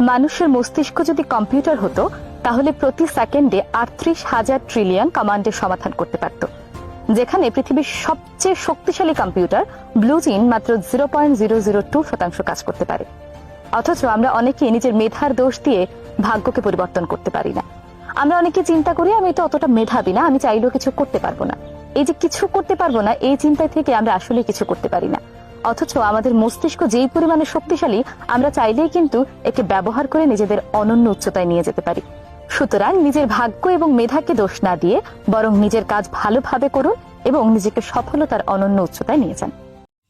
মানুষের মস্তিষ্ক যদি কম্পিউটার হতো, তাহলে প্রতি সেকেন্ডে আটত্রিশ হাজার ট্রিলিয়ন কমান্ডের সমাধান করতে পারত। যেখানে পৃথিবীর সবচেয়ে শক্তিশালী কম্পিউটার ব্লুজিন মাত্র zero point zero zero two শতাংশ কাজ করতে পারে। অথচ আমরা অনেকে নিজের মেধার দোষ দিয়ে ভাগ্যকে পরিবর্তন করতে পারি না। আমরা অনেকে চিন্তা করি, আমি তো অতটা মেধাবী না, আমি চাইলেও কিছু করতে পারব না। এই যে কিছু করতে পারব না, এই চিন্তা থেকে আমরা আসলে কিছু করতে পারি না। অথচ আমাদের মস্তিষ্ক যেই পরিমাণে শক্তিশালী, আমরা চাইলেই কিন্তু একে ব্যবহার করে নিজেদের অনন্য উচ্চতায় নিয়ে যেতে পারি। সুতরাং নিজের ভাগ্য এবং মেধাকে দোষ না দিয়ে বরং নিজের কাজ ভালোভাবে করুন এবং নিজেকে সফলতার অনন্য উচ্চতায় নিয়ে যান।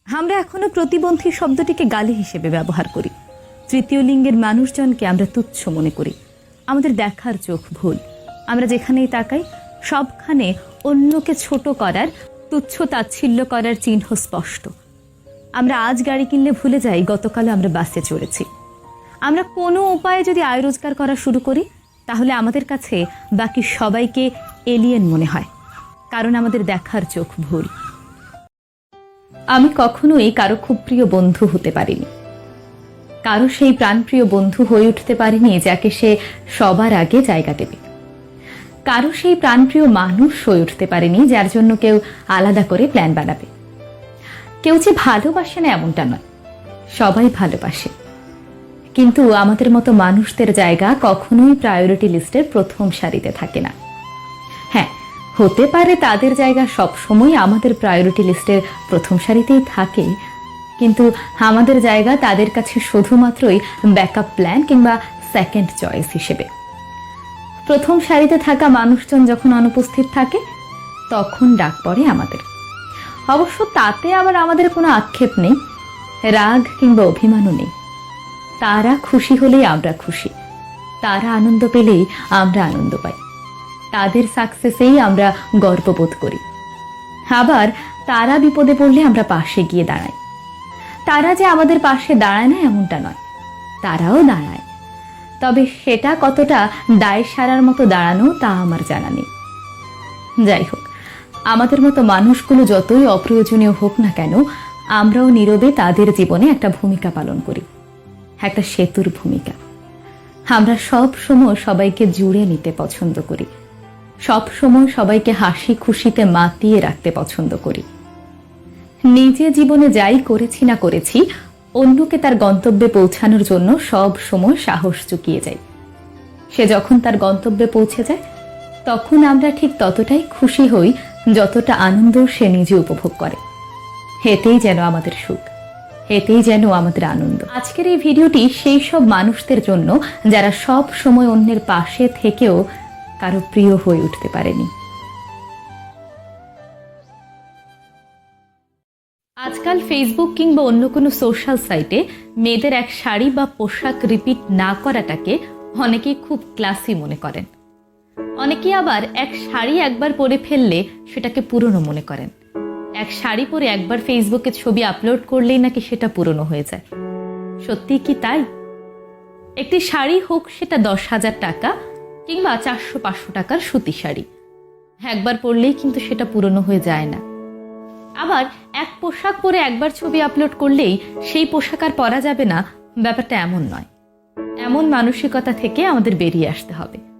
আমরা এখনও প্রতিবন্ধী শব্দটিকে গালি হিসেবে ব্যবহার করি। তৃতীয় লিঙ্গের মানুষজনকে আমরা তুচ্ছ মনে করি। আমাদের দেখার চোখ ভুল। আমরা যেখানেই তাকাই, সবখানে অন্যকে ছোট করার, তুচ্ছ তাচ্ছিল্য করার চিহ্ন স্পষ্ট। আমরা আজ গাড়ি কিনলে ভুলে যাই, গতকালও আমরা বাসে চড়েছি। আমরা কোনো উপায়ে যদি আয় রোজগার করা শুরু করি, তাহলে আমাদের কাছে বাকি সবাইকে এলিয়েন মনে হয়, কারণ আমাদের দেখার চোখ ভুল। আমি কখনোই কারও খুব প্রিয় বন্ধু হতে পারিনি। কারও সেই প্রাণপ্রিয় বন্ধু হয়ে উঠতে পারিনি যাকে সে সবার আগে জায়গা দেবে। কারও সেই প্রাণপ্রিয় মানুষ হয়ে উঠতে পারেনি যার জন্য কেউ আলাদা করে প্ল্যান বানাবে। কেউ যে ভালোবাসে না এমনটা নয়। সবাই ভালোবাসে। কিন্তু আমাদের মতো মানুষদের জায়গা কখনোই প্রায়োরিটি লিস্টের প্রথম সারিতে থাকে না। হ্যাঁ হতে পারে তাদের জায়গা সবসময় আমাদের প্রায়োরিটি লিস্টের প্রথম সারিতেই থাকে কিন্তু আমাদের জায়গা তাদের কাছে শুধুমাত্রই ব্যাকআপ প্ল্যান কিংবা সেকেন্ড চয়েস হিসেবে। প্রথম সারিতে থাকা মানুষজন যখন অনুপস্থিত থাকে, তখন ডাক পড়ে আমাদের। অবশ্য তাতে আবার আমাদের কোনো আক্ষেপ নেই, রাগ কিংবা অভিমানও নেই। তারা খুশি হলেই আমরা খুশি, তারা আনন্দ পেলেই আমরা আনন্দ পাই। তাদের সাকসেসেই আমরা গর্ববোধ করি। আবার তারা বিপদে পড়লে আমরা পাশে গিয়ে দাঁড়াই। তারা যে আমাদের পাশে দাঁড়ায় না এমনটা নয়, তারাও দাঁড়ায়। তবে সেটা কতটা দায় সারার মতো দাঁড়ানো তা আমার জানা নেই। যাই হোক আমাদের মতো মানুষগুলো যতই অপ্রয়োজনীয় হোক না কেন, আমরাও নীরবে তাদের জীবনে একটা ভূমিকা পালন করি। একটা সেতুর ভূমিকা। আমরা সব সময় সবাইকে জুড়ে নিতে পছন্দ করি। সব সময় সবাইকে হাসি খুশিতে মাতিয়ে রাখতে পছন্দ করি। নিজে জীবনে যাই করেছি না করেছি, অন্যকে তার গন্তব্যে পৌঁছানোর জন্য সব সময় সাহস চুকিয়ে যাই। সে যখন তার গন্তব্যে পৌঁছে যায়, তখন আমরা ঠিক ততটাই খুশি হই যতটা আনন্দ সে নিজে উপভোগ করে। হেতেই যেন আমাদের সুখ, এতেই যেন আমাদের আনন্দ। আজকের এই ভিডিওটি সেই সব মানুষদের জন্য যারা সব সময় অন্যের পাশে থেকেও কারও প্রিয় হয়ে উঠতে পারেনি। আজকাল ফেসবুক কিংবা অন্য কোনো সোশ্যাল সাইটে মেয়েদের এক শাড়ি বা পোশাক রিপিট না করাটাকে অনেকেই খুব ক্লাসি মনে করেন। অনেকে আবার এক শাড়ি একবার পরে ফেললে সেটাকে পুরনো মনে করেন। এক শাড়ি পরে একবার ফেসবুকে ছবি আপলোড করলেই নাকি সেটা পুরনো হয়ে যায়। সত্যি কি তাই? একটি শাড়ি হোক সেটা দশ হাজার টাকা কিংবা চারশো পাঁচশো টাকার সুতি শাড়ি। একবার পরলেই কিন্তু সেটা পুরনো হয়ে যায় না। আবার এক পোশাক পরে একবার ছবি আপলোড করলেই সেই পোশাক আর পরা যাবে না। ব্যাপারটা এমন নয়। এমন মানসিকতা থেকে আমাদের বেরিয়ে আসতে হবে।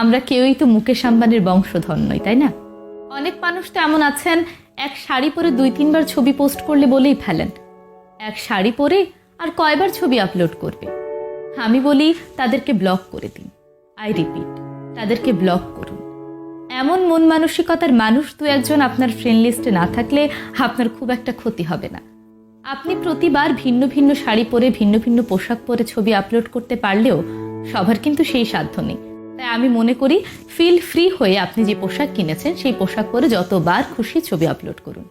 আমরা কেউই তো মুকেশ আম্বানির বংশধর নই, তাই না? অনেক মানুষ তো এমন আছেন, এক শাড়ি পরে দুই, তিনবার ছবি পোস্ট করলে বলেই ফেলেন। এক শাড়ি পরে আর কয়বার ছবি আপলোড করবে? আমি বলি, তাদেরকে ব্লক করে দিন। আই রিপিট, তাদেরকে ব্লক করুন। এমন মন মানসিকতার মানুষ দু একজন আপনার ফ্রেন্ড লিস্টে না থাকলে আপনার খুব একটা ক্ষতি হবে না। আপনি প্রতিবার ভিন্ন ভিন্ন শাড়ি পরে, ভিন্ন ভিন্ন পোশাক পরে ছবি আপলোড করতে পারলেও সবার কিন্তু সেই সাধ্য নেই। তাই আমি মনে করি ফিল ফ্রি হয়ে আপনি যে পোশাক কিনেছেন, সেই পোশাক পরে যতবার খুশি ছবি আপলোড করুন।